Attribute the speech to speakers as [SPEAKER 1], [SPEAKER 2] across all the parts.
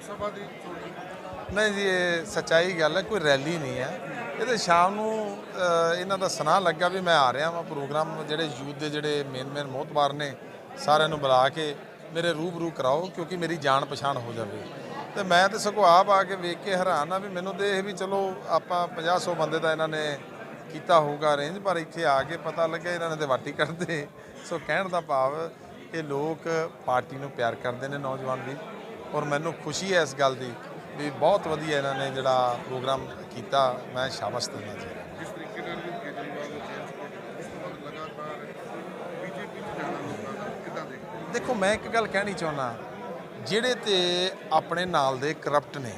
[SPEAKER 1] ਲੋਕ ਸਭਾ ਦੀ
[SPEAKER 2] ਨਹੀਂ ਜੀ, ਇਹ ਸੱਚਾਈ ਗੱਲ ਹੈ, ਕੋਈ ਰੈਲੀ ਨਹੀਂ ਹੈ। ਇਹ ਇਹਦੇ ਸ਼ਾਮ ਨੂੰ ਇਹਨਾਂ ਦਾ ਸੁਨਾਹ ਲੱਗਾ ਵੀ ਮੈਂ ਆ ਰਿਹਾ ਵਾਂ ਪ੍ਰੋਗਰਾਮ, ਜਿਹੜੇ ਯੂਥ ਦੇ ਜਿਹੜੇ ਮੇਨ ਮੇਨ ਮੋਹਤਬਾਰ ਨੇ, ਸਾਰਿਆਂ ਨੂੰ ਬੁਲਾ ਕੇ ਮੇਰੇ ਰੂਬਰੂ ਕਰਾਓ, ਕਿਉਂਕਿ ਮੇਰੀ ਜਾਣ ਪਛਾਣ ਹੋ ਜਾਵੇ। ਤੇ ਮੈਂ ਤੇ ਸਗੋਂ ਆਪ ਆ ਕੇ ਵੇਖ ਕੇ ਹੈਰਾਨ ਆ ਵੀ ਮੈਨੂੰ ਤੇ ਇਹ ਵੀ ਚਲੋ, ਆਪਾਂ 50 100 ਬੰਦੇ ਦਾ ਇਹਨਾਂ ਨੇ ਕੀਤਾ ਹੋਊਗਾ ਅਰੇਂਜ ਪਰ ਇੱਥੇ ਆ ਕੇ ਪਤਾ ਲੱਗਿਆ ਇਹਨਾਂ ਨੇ ਤੇ ਵਾਟੀ ਕੱਢਦੇ ਸੋ ਕਹਿਣ ਦਾ ਭਾਵ, ਇਹ ਲੋਕ ਪਾਰਟੀ ਨੂੰ ਪਿਆਰ ਕਰਦੇ ਨੇ ਨੌਜਵਾਨ ਵੀ। ਔਰ ਮੈਨੂੰ ਖੁਸ਼ੀ ਹੈ ਇਸ ਗੱਲ ਦੀ ਵੀ ਬਹੁਤ ਵਧੀਆ ਇਹਨਾਂ ਨੇ ਜਿਹੜਾ ਪ੍ਰੋਗਰਾਮ ਕੀਤਾ। ਮੈਂ ਸ਼ਾਬਾਸ਼ ਦਿੰਦਾ ਜੀ।
[SPEAKER 1] ਜਿਸ ਤਰੀਕੇ ਨਾਲ ਵੀ ਕੇਜਰੀਵਾਲ ਨੂੰ ਚੇਂਜ ਕੀਤਾ ਉਸ ਤੋਂ ਬਾਅਦ ਲਗਾਤਾਰ ਬੀਜੇਪੀ ਚ ਜਾਣਾ ਲੋਕਾਂ ਦਾ ਕਿੱਦਾਂ ਦੇਖਦੇ ਹੋ?
[SPEAKER 2] ਦੇਖੋ ਮੈਂ ਇੱਕ ਗੱਲ ਕਹਿਣੀ ਚਾਹੁੰਦਾ ਜਿਹੜੇ ਤੇ ਆਪਣੇ ਨਾਲ ਦੇ ਕਰਪਟ ਨੇ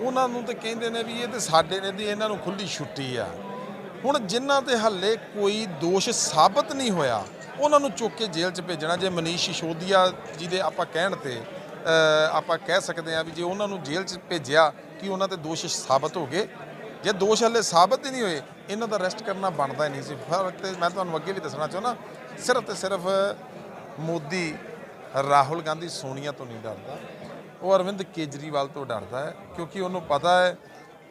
[SPEAKER 2] ਉਹਨਾਂ ਨੂੰ ਤੇ ਕਹਿੰਦੇ ਨੇ ਵੀ ਇਹ ਤੇ ਸਾਡੇ ਨੇ ਦੀ ਇਹਨਾਂ ਨੂੰ ਖੁੱਲੀ ਛੁੱਟੀ ਆ। ਹੁਣ ਜਿਨ੍ਹਾਂ ਤੇ ਹੱਲੇ ਕੋਈ ਦੋਸ਼ ਸਾਬਤ ਨਹੀਂ ਹੋਇਆ ਉਹਨਾਂ ਨੂੰ ਚੁੱਕ ਕੇ ਜੇਲ੍ਹ 'ਚ ਭੇਜਣਾ। ਜੇ ਮਨੀਸ਼ ਸਿਸੋਦੀਆ ਜੀ ਦੇ ਆਪਾਂ ਕਹਿਣ ਤੇ ਆਪਾਂ ਕਹਿ ਸਕਦੇ ਆ ਵੀ ਜੇ ਉਹਨਾਂ ਨੂੰ ਜੇਲ੍ਹ 'ਚ ਭੇਜਿਆ ਕਿ ਉਹਨਾਂ ਤੇ ਦੋਸ਼ ਸਾਬਤ ਹੋ ਗਏ। ਜੇ ਦੋਸ਼ ਹੱਲੇ ਸਾਬਤ ਹੀ ਨਹੀਂ ਹੋਏ, ਇਹਨਾਂ ਦਾ ਅਰੈਸਟ ਕਰਨਾ ਬਣਦਾ ਹੀ ਨਹੀਂ ਸੀ। ਫ਼ਰਕ ਤੇ ਮੈਂ ਤੁਹਾਨੂੰ ਅੱਗੇ ਵੀ ਦੱਸਣਾ ਚਾਹੁੰਦਾ, ਸਿਰਫ ਤੇ ਸਿਰਫ ਮੋਦੀ, ਰਾਹੁਲ ਗਾਂਧੀ ਸੋਨੀਆ ਤੋਂ ਨਹੀਂ ਡਰਦਾ। ਉਹ ਅਰਵਿੰਦ ਕੇਜਰੀਵਾਲ ਤੋਂ ਡਰਦਾ ਹੈ, ਕਿਉਂਕਿ ਉਹਨੂੰ ਪਤਾ ਹੈ,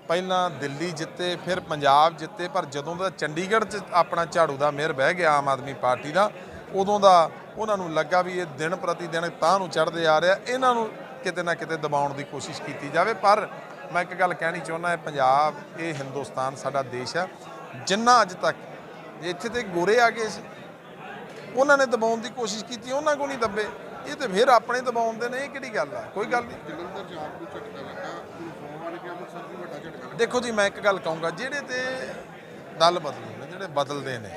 [SPEAKER 2] ਪਹਿਲਾਂ ਦਿੱਲੀ ਜਿੱਤੇ, ਫਿਰ ਪੰਜਾਬ ਜਿੱਤੇ, ਪਰ ਜਦੋਂ ਦਾ ਚੰਡੀਗੜ੍ਹ 'ਚ ਆਪਣਾ ਝਾੜੂ ਦਾ ਮੇਅਰ ਬਹਿ ਗਿਆ ਆਮ ਆਦਮੀ ਪਾਰਟੀ ਦਾ, ਉਦੋਂ ਦਾ ਉਹਨਾਂ ਨੂੰ ਲੱਗਾ ਵੀ ਇਹ ਦਿਨ ਪ੍ਰਤੀ ਦਿਨ ਤਾਂ ਨੂੰ ਚੜ੍ਹਦੇ ਆ ਰਿਹਾ ਇਹਨਾਂ ਨੂੰ ਕਿਤੇ ਨਾ ਕਿਤੇ ਦਬਾਉਣ ਦੀ ਕੋਸ਼ਿਸ਼ ਕੀਤੀ ਜਾਵੇ। ਪਰ ਮੈਂ ਇੱਕ ਗੱਲ ਕਹਿਣੀ ਚਾਹੁੰਦਾ ਹੈ ਪੰਜਾਬ ਇਹ ਹਿੰਦੁਸਤਾਨ ਸਾਡਾ ਦੇਸ਼ ਹੈ ਜਿੰਨਾ ਅੱਜ ਤੱਕ ਇੱਥੇ ਤੇ ਗੋਰੇ ਆ ਗਏ ਸੀ ਉਹਨਾਂ ਨੇ ਦਬਾਉਣ ਦੀ ਕੋਸ਼ਿਸ਼ ਕੀਤੀ ਉਹਨਾਂ ਕੋ ਨਹੀਂ ਦੱਬੇ। ਇਹ ਤੇ ਫਿਰ ਆਪਣੇ ਦਬਾਉਣ ਦੇ ਨੇ ਇਹ ਕਿਹੜੀ ਗੱਲ ਆ? ਕੋਈ ਗੱਲ ਨਹੀਂ।
[SPEAKER 1] ਜਲੰਧਰ ਚ ਆਪ ਨੂੰ ਝਟਕਾ ਲੱਗਾ
[SPEAKER 2] ਦੇਖੋ ਜੀ ਮੈਂ ਇੱਕ ਗੱਲ ਕਹੂੰਗਾ ਜਿਹੜੇ ਤੇ ਦਲ ਬਦਲੇ ਨੇ ਜਿਹੜੇ ਬਦਲਦੇ ਨੇ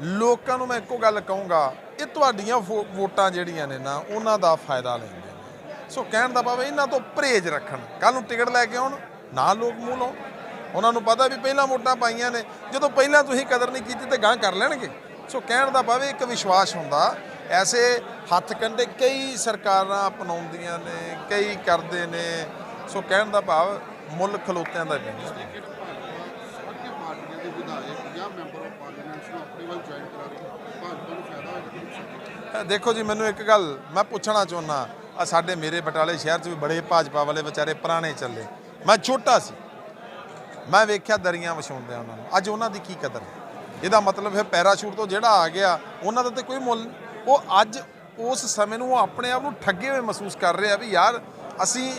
[SPEAKER 2] ਲੋਕਾਂ ਨੂੰ ਮੈਂ ਇੱਕੋ ਗੱਲ ਕਹੂੰਗਾ, ਇਹ ਤੁਹਾਡੀਆਂ ਵੋ- ਵੋਟਾਂ ਜਿਹੜੀਆਂ ਨੇ ਨਾ, ਉਹਨਾਂ ਦਾ ਫਾਇਦਾ ਲੈਂਦੇ ਨੇ। ਸੋ ਕਹਿਣ ਦਾ ਭਾਵ ਇਹਨਾਂ ਤੋਂ ਪਰਹੇਜ਼ ਰੱਖਣ। ਕੱਲ ਨੂੰ ਟਿਕਟ ਲੈ ਕੇ ਆਉਣ ਨਾ ਲੋਕ ਮੂੰਹ ਲਾਉਣ। ਉਹਨਾਂ ਨੂੰ ਪਤਾ ਵੀ ਪਹਿਲਾਂ ਵੋਟਾਂ ਪਾਈਆਂ ਨੇ, ਜਦੋਂ ਪਹਿਲਾਂ ਤੁਸੀਂ ਕਦਰ ਨਹੀਂ ਕੀਤੀ ਤੇ ਗਾਂ ਕਰ ਲੈਣਗੇ। ਸੋ ਕਹਿਣ ਦਾ ਭਾਵ ਇੱਕ ਵਿਸ਼ਵਾਸ ਹੁੰਦਾ, ਐਸੇ ਹੱਥ ਕੰਡੇ ਕਈ ਸਰਕਾਰਾਂ ਅਪਣਾਉਂਦੀਆਂ ਨੇ, ਕਈ ਕਰਦੇ ਨੇ। ਸੋ ਕਹਿਣ ਦਾ ਭਾਵ ਮੁੱਲ ਖਲੋਤਿਆਂ ਦਾ ਪੈਂਦਾ
[SPEAKER 1] ਕਿ ਮੈਂਬਰ ਆਫ ਪਾਰਲੀਮੈਂਟ ਨੂੰ ਆਪਣੇ ਵੱਲ ਜੁਆਇਨ ਕਰਾ ਰਹੀ। ਹੈ ਭਾਜਪਾ ਨੂੰ ਫਾਇਦਾ ਹੋਏਗਾ
[SPEAKER 2] ਦੇਖੋ ਜੀ, ਮੈਨੂੰ ਇੱਕ ਗੱਲ ਮੈਂ ਪੁੱਛਣਾ ਚਾਹੁੰਦਾ ਆ, ਸਾਡੇ ਮੇਰੇ ਬਟਾਲੇ ਸ਼ਹਿਰ 'ਚ ਵੀ ਬੜੇ ਭਾਜਪਾ ਵਾਲੇ ਵਿਚਾਰੇ ਪੁਰਾਣੇ ਚੱਲੇ। ਮੈਂ ਛੋਟਾ ਸੀ। ਮੈਂ ਵੇਖਿਆ ਦਰੀਆਂ ਵਿਛਾਉਂਦੇ ਉਹਨਾਂ ਨੂੰ। ਅੱਜ ਉਹਨਾਂ ਦੀ ਕੀ ਕਦਰ ਇਹਦਾ ਮਤਲਬ ਫਿਰ ਪੈਰਾਸ਼ੂਟ ਤੋਂ ਜਿਹੜਾ ਆ ਗਿਆ, ਉਹਨਾਂ ਦਾ ਤੇ ਕੋਈ ਮੁੱਲ ਨਹੀਂ। ਉਹ ਅੱਜ ਉਸ ਸਮੇਂ ਨੂੰ ਉਹ ਆਪਣੇ ਆਪ ਨੂੰ ਠੱਗੇ ਹੋਏ ਮਹਿਸੂਸ ਕਰ ਰਹੇ ਆ ਵੀ ਯਾਰ, ਅਸੀਂ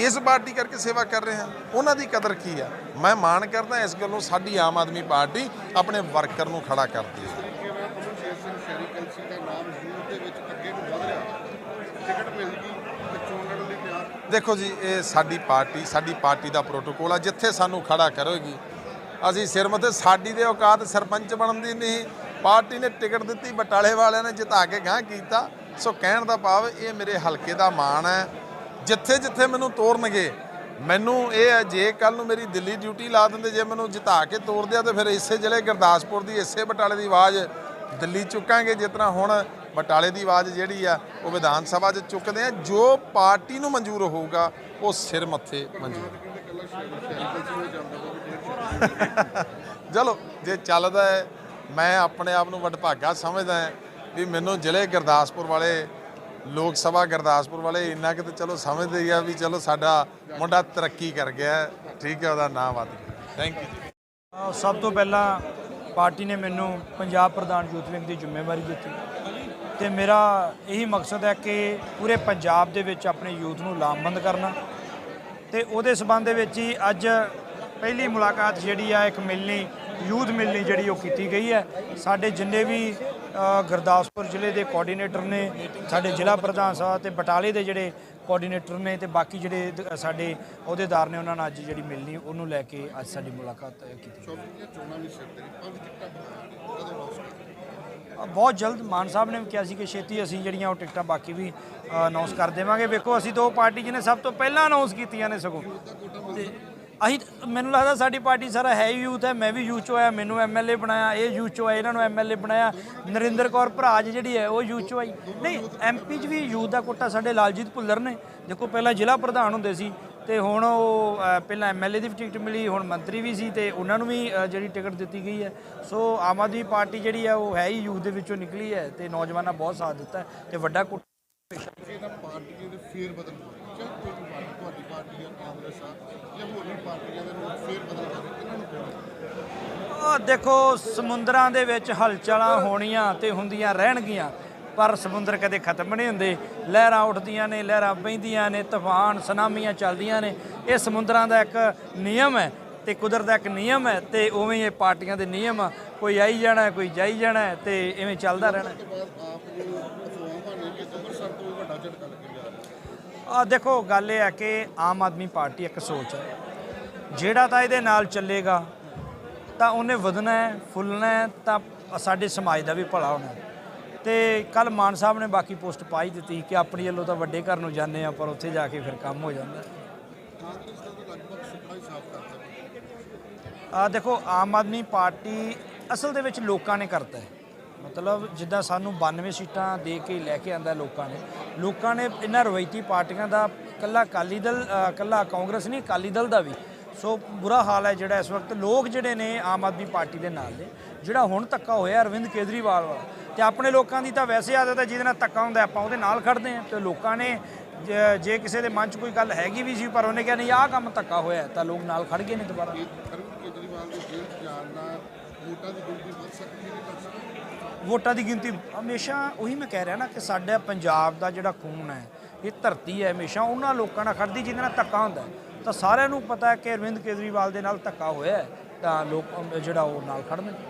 [SPEAKER 2] ਇਸ ਪਾਰਟੀ ਕਰਕੇ ਸੇਵਾ ਕਰ ਰਹੇ ਹਾਂ। ਉਹਨਾਂ ਦੀ ਕਦਰ ਕੀ ਆ? ਮੈਂ ਮਾਣ ਕਰਦਾ ਇਸ ਗੱਲੋਂ ਸਾਡੀ ਆਮ ਆਦਮੀ ਪਾਰਟੀ ਆਪਣੇ ਵਰਕਰ ਨੂੰ ਖੜਾ ਕਰਦੀ ਹੈ। ਦੇਖੋ ਜੀ, ਇਹ ਸਾਡੀ ਪਾਰਟੀ ਸਾਡੀ ਪਾਰਟੀ ਦਾ ਪ੍ਰੋਟੋਕੋਲ ਆ, ਜਿੱਥੇ ਸਾਨੂੰ ਖੜਾ ਕਰੋਗੀ। ਅਸੀਂ ਸਿਰ ਮੱਥੇ ਸਾਡੀ ਦੇ ਔਕਾਤ ਸਰਪੰਚ ਬਣਨ ਦੀ ਨਹੀਂ। ਪਾਰਟੀ ਨੇ ਟਿਕਟ ਦਿੱਤੀ, ਬਟਾਲੇ ਵਾਲਿਆਂ ਨੇ ਜਿਤਾ ਕੇ ਗਾਂ ਕੀਤਾ। ਸੋ ਕਹਿਣ ਦਾ ਭਾਵ ਇਹ ਮੇਰੇ ਹਲਕੇ ਦਾ ਮਾਣ ਹੈ। ਜਿੱਥੇ ਜਿੱਥੇ ਮੈਨੂੰ ਤੋਰਨਗੇ, ਮੈਨੂੰ ਇਹ ਹੈ, ਜੇ ਕੱਲ ਨੂੰ ਮੇਰੀ ਦਿੱਲੀ ਡਿਊਟੀ ਲਾ ਦਿੰਦੇ, ਜੇ ਮੈਨੂੰ ਜਿਤਾ ਕੇ ਤੋਰਦੇ ਆ, ਤੇ ਫਿਰ ਇਸੇ ਜ਼ਿਲ੍ਹੇ ਗੁਰਦਾਸਪੁਰ ਦੀ ਇਸੇ ਬਟਾਲੇ ਦੀ ਆਵਾਜ਼ ਦਿੱਲੀ ਚੁੱਕਾਂਗੇ, ਜਿਸ ਤਰ੍ਹਾਂ ਹੁਣ ਬਟਾਲੇ ਦੀ ਆਵਾਜ਼ ਜਿਹੜੀ ਆ, ਉਹ ਵਿਧਾਨ ਸਭਾ 'ਚ ਚੁੱਕਦੇ ਆ। ਜੋ ਪਾਰਟੀ ਨੂੰ ਮਨਜ਼ੂਰ ਹੋਊਗਾ, ਉਹ ਸਿਰ ਮੱਥੇ ਮਨਜ਼ੂਰ। ਚਲੋ, ਜੇ ਚੱਲਦਾ ਹੈ, ਮੈਂ ਆਪਣੇ ਆਪ ਨੂੰ ਵਡਭਾਗਾ ਸਮਝਦਾ ਹਾਂ ਵੀ ਮੈਨੂੰ ਜ਼ਿਲ੍ਹੇ ਗੁਰਦਾਸਪੁਰ ਵਾਲੇ ਲੋਕ ਸਭਾ ਗੁਰਦਾਸਪੁਰ ਵਾਲੇ ਇੰਨਾ ਕਿ ਤੇ ਚਲੋ ਸਮਝਦੇ ਹੀ ਆ ਵੀ ਚਲੋ ਸਾਡਾ ਮੁੰਡਾ ਤਰੱਕੀ ਕਰ ਗਿਆ ਠੀਕ ਹੈ, ਉਹਦਾ ਨਾਮ ਵੱਧ ਗਿਆ। ਥੈਂਕ ਯੂ ਜੀ।
[SPEAKER 3] ਸਭ ਤੋਂ ਪਹਿਲਾਂ ਪਾਰਟੀ ਨੇ ਮੈਨੂੰ ਪੰਜਾਬ ਪ੍ਰਧਾਨ ਯੂਥ ਵਿੰਗ ਦੀ ਜ਼ਿੰਮੇਵਾਰੀ ਦਿੱਤੀ। ਤੇ ਮੇਰਾ ਇਹੀ ਮਕਸਦ ਹੈ ਕਿ ਪੂਰੇ ਪੰਜਾਬ ਦੇ ਵਿੱਚ ਆਪਣੇ ਯੂਥ ਨੂੰ ਲਾਮਬੰਦ ਕਰਨਾ। ਤੇ ਉਹਦੇ ਸਬੰਧ ਦੇ ਵਿੱਚ ਹੀ ਅੱਜ ਪਹਿਲੀ ਮੁਲਾਕਾਤ ਜਿਹੜੀ ਆ, ਇੱਕ ਮਿਲਣੀ, ਯੂਥ ਮਿਲਣੀ ਜਿਹੜੀ ਉਹ ਕੀਤੀ ਗਈ ਹੈ। ਸਾਡੇ ਜਿੰਨੇ ਵੀ ਗੁਰਦਾਸਪੁਰ ਜ਼ਿਲ੍ਹੇ ਦੇ ਕੋਆਰਡੀਨੇਟਰ ਨੇ ਸਾਡੇ ਜ਼ਿਲ੍ਹਾ ਪ੍ਰਧਾਨ ਸਾਹਿਬ ਤੇ ਬਟਾਲੇ ਦੇ ਜਿਹੜੇ ਕੋਆਰਡੀਨੇਟਰ ਨੇ ਤੇ ਬਾਕੀ ਜਿਹੜੇ ਸਾਡੇ ਅਹੁਦੇਦਾਰ ਨੇ ਉਹਨਾਂ ਨਾਲ ਅੱਜ ਜਿਹੜੀ ਮਿਲਣੀ ਉਹਨੂੰ ਲੈ ਕੇ ਅੱਜ ਸਾਡੀ ਮੁਲਾਕਾਤ ਕੀਤੀ ਬਹੁਤ ਜਲਦ ਮਾਨ ਸਾਹਿਬ ਨੇ ਵੀ ਕਿਹਾ ਸੀ ਕਿ ਛੇਤੀ ਅਸੀਂ ਜਿਹੜੀਆਂ ਉਹ ਟਿਕਟਾਂ ਬਾਕੀ ਵੀ ਅਨਾਉਂਸ ਕਰ ਦੇਵਾਂਗੇ। ਵੇਖੋ ਅਸੀਂ ਦੋ ਪਾਰਟੀ ਜਿਹਨੇ ਸਭ ਤੋਂ ਪਹਿਲਾਂ ਅਨਾਉਂਸ ਕੀਤੀਆਂ ਨੇ ਸਗੋਂ। ਅਸੀਂ ਮੈਨੂੰ ਲੱਗਦਾ ਸਾਡੀ ਪਾਰਟੀ ਸਾਰਾ ਹੈ ਹੀ ਯੂਥ ਹੈ ਮੈਂ ਵੀ ਯੂਥ ਚੋਂ ਆਇਆ ਮੈਨੂੰ ਐਮਐਲਏ ਬਣਾਇਆ ਇਹ ਯੂਥ ਚੋਂ ਆਇਆ ਇਹਨਾਂ ਨੂੰ ਐਮਐਲਏ ਬਣਾਇਆ ਨਰਿੰਦਰ ਕੌਰ ਭਰਾਜ ਜਿਹੜੀ ਹੈ ਉਹ ਯੂਥ ਚੋਂ ਆਈ। ਨਹੀਂ ਐਮਪੀ 'ਚ ਵੀ ਯੂਥ ਦਾ ਕੋਟਾ ਸਾਡੇ ਲਾਲਜੀਤ ਭੁੱਲਰ ਨੇ। ਦੇਖੋ ਪਹਿਲਾਂ ਜ਼ਿਲ੍ਹਾ ਪ੍ਰਧਾਨ ਹੁੰਦੇ ਸੀ ਤੇ ਹੁਣ ਉਹ ਅ, ਪਹਿਲਾਂ ਐਮਐਲਏ ਦੀ ਵੀ ਟਿਕਟ ਮਿਲੀ ਹੁਣ ਮੰਤਰੀ ਵੀ ਸੀ ਤੇ ਉਹਨਾਂ ਨੂੰ ਵੀ ਜਿਹੜੀ ਟਿਕਟ ਦਿੱਤੀ ਗਈ ਹੈ। ਸੋ ਆਮ ਆਦਮੀ ਪਾਰਟੀ ਜਿਹੜੀ ਹੈ ਉਹ ਹੈ ਹੀ ਯੂਥ ਦੇ ਵਿੱਚੋਂ ਨਿਕਲੀ ਹੈ ਤੇ ਨੌਜਵਾਨਾਂ ਬਹੁਤ ਸਾਥ ਦਿੱਤਾ ਹੈ ਤੇ ਵੱਡਾ ਕੁ-
[SPEAKER 1] ਕਿ ਦੇ ਫੇਰ ਬਦਲ ਚਾਹੇ ਕੋਈ ਵੀ ਪਾਰਟੀ, ਤੁਹਾਡੀ ਪਾਰਟੀ ਆ ਕਾਂਗਰਸ ਆ ਜਾਂ ਹੋਰ ਵੀ ਪਾਰਟੀਆਂ ਦੇ ਲੋਕ ਫੇਰ ਬਦਲ ਕਰ ਰਹੇ ਇਹਨਾਂ ਨੂੰ ਕਹੋ
[SPEAKER 3] ਉਹ ਦੇਖੋ, ਸਮੁੰਦਰਾਂ ਦੇ ਵਿੱਚ ਹਲਚਲਾਂ ਹੋਣੀਆਂ ਤੇ ਹੁੰਦੀਆਂ ਰਹਿਣਗੀਆਂ, ਪਰ ਸਮੁੰਦਰ ਕਦੇ ਖਤਮ ਨਹੀਂ ਹੁੰਦੇ। ਲਹਿਰਾਂ ਉੱਠਦੀਆਂ ਨੇ, ਲਹਿਰਾਂ ਬਹਿੰਦੀਆਂ ਨੇ, ਤੂਫਾਨ, ਸੁਨਾਮੀਆਂ ਚੱਲਦੀਆਂ ਨੇ। ਇਹ ਸਮੁੰਦਰਾਂ ਦਾ ਇੱਕ ਨਿਯਮ ਹੈ। ਤੇ ਕੁਦਰਤ ਦਾ ਇੱਕ ਨਿਯਮ ਹੈ ਤੇ ਉਵੇਂ ਇਹ ਪਾਰਟੀਆਂ ਦੇ ਨਿਯਮ ਆ। ਕੋਈ ਆਈ ਜਾਣਾ, ਕੋਈ ਜਾਈ ਜਾਣਾ ਹੈ ਤੇ ਇਵੇਂ ਚੱਲਦਾ ਰਹਿਣਾ ਆ ਦੇਖੋ, ਗੱਲ ਇਹ ਹੈ ਕਿ ਆਮ ਆਦਮੀ ਪਾਰਟੀ ਇੱਕ ਸੋਚ ਹੈ। ਜਿਹੜਾ ਤਾਂ ਇਹਦੇ ਨਾਲ ਚੱਲੇਗਾ, ਤਾਂ ਉਹਨੇ ਵਧਣਾ ਹੈ, ਫੁੱਲਣਾ ਹੈ, ਤਾਂ ਸਾਡੇ ਸਮਾਜ ਦਾ ਵੀ ਭਲਾ ਹੋਣਾ ਹੈ। ਤੇ ਕੱਲ ਮਾਨ ਸਾਹਿਬ ਨੇ ਬਾਕੀ ਪੋਸਟ ਪਾਈ ਦਿੱਤੀ ਕਿ ਆਪਣੀ ਵੱਲੋਂ ਤਾਂ ਵੱਡੇ ਘਰ ਨੂੰ ਜਾਂਦੇ ਆ ਪਰ ਉੱਥੇ ਜਾ ਕੇ ਫਿਰ ਕੰਮ ਹੋ ਜਾਂਦਾ
[SPEAKER 1] ਕਾਂਗਰਸ ਦਾ ਲਗਭਗ ਸੁਪਨਾ ਹੀ। ਸਾਫ਼ ਕਰਤਾ
[SPEAKER 3] ਆ ਦੇਖੋ ਆਮ ਆਦਮੀ ਪਾਰਟੀ ਅਸਲ ਦੇ ਵਿੱਚ ਲੋਕਾਂ ਨੇ ਕਰਤਾ ਹੈ। ਮਤਲਬ ਜਿੱਦਾਂ ਸਾਨੂੰ 92 ਸੀਟਾਂ ਦੇ ਕੇ ਲੈ ਕੇ ਆਂਦਾ ਲੋਕਾਂ ਨੇ ਲੋਕਾਂ ਨੇ ਇਹਨਾਂ ਰਵਾਇਤੀ ਪਾਰਟੀਆਂ ਦਾ ਕੱਲਾ ਅਕਾਲੀ ਦਲ ਅ, ਕੱਲਾ ਕਾਂਗਰਸ ਨਹੀਂ ਅਕਾਲੀ ਦਲ ਦਾ ਵੀ। ਸੋ ਬੁਰਾ ਹਾਲ ਹੈ ਜਿਹੜਾ ਇਸ ਵਕਤ ਲੋਕ ਜਿਹੜੇ ਨੇ ਆਮ ਆਦਮੀ ਪਾਰਟੀ ਦੇ ਨਾਲ ਨੇ ਜਿਹੜਾ ਹੁਣ ਧੱਕਾ ਹੋਇਆ ਅਰਵਿੰਦ ਕੇਜਰੀਵਾਲ ਵਾਲਾ। ਤੇ ਆਪਣੇ ਲੋਕਾਂ ਦੀ ਤਾਂ ਵੈਸੇ ਆਦਤ ਹੈ ਜਿਹਦੇ ਨਾਲ ਧੱਕਾ ਹੁੰਦਾ ਆਪਾਂ ਉਹਦੇ ਨਾਲ ਖੜਦੇ ਹਾਂ। ਤੇ ਲੋਕਾਂ ਨੇ ਜੇ ਕਿਸੇ ਦੇ ਮਨ 'ਚ ਕੋਈ ਗੱਲ ਹੈਗੀ ਵੀ ਸੀ ਪਰ ਉਹਨੇ ਕਿਹਾ ਨਹੀਂ ਆਹ ਕੰਮ ਧੱਕਾ ਹੋਇਆ ਤਾਂ ਲੋਕ ਨਾਲ ਖੜ ਗਏ ਨੇ ਦੁਬਾਰਾ।
[SPEAKER 1] ਦੇ ਜੇਲ੍ਹ ਜਾਣ ਨਾਲ ਵੋਟਾਂ ਦੀ ਗਿਣਤੀ ਵੱਧ ਸਕਦੀ ਹੈ ਨਹੀਂ ਵੱਧ ਸਕਦੀ
[SPEAKER 3] ਵੋਟਾਂ ਦੀ ਗਿਣਤੀ ਹਮੇਸ਼ਾ ਉਹੀ ਮੈਂ ਕਹਿ ਰਿਹਾ ਨਾ ਕਿ ਸਾਡਾ ਪੰਜਾਬ ਦਾ ਜਿਹੜਾ ਖੂਨ ਹੈ ਇਹ ਧਰਤੀ ਹੈ ਹਮੇਸ਼ਾ ਉਹਨਾਂ ਲੋਕਾਂ ਨਾਲ ਖੜਦੀ ਜਿਹਦੇ ਨਾਲ ਧੱਕਾ ਹੁੰਦਾ ਹੈ। ਤਾਂ ਸਾਰਿਆਂ ਨੂੰ ਪਤਾ ਹੈ ਕਿ ਅਰਵਿੰਦ ਕੇਜਰੀਵਾਲ ਦੇ ਨਾਲ ਧੱਕਾ ਹੋਇਆ ਹੈ, ਤਾਂ ਲੋਕ ਅਮ, ਜਿਹੜਾ ਉਹ ਨਾਲ ਖੜਨਗੇ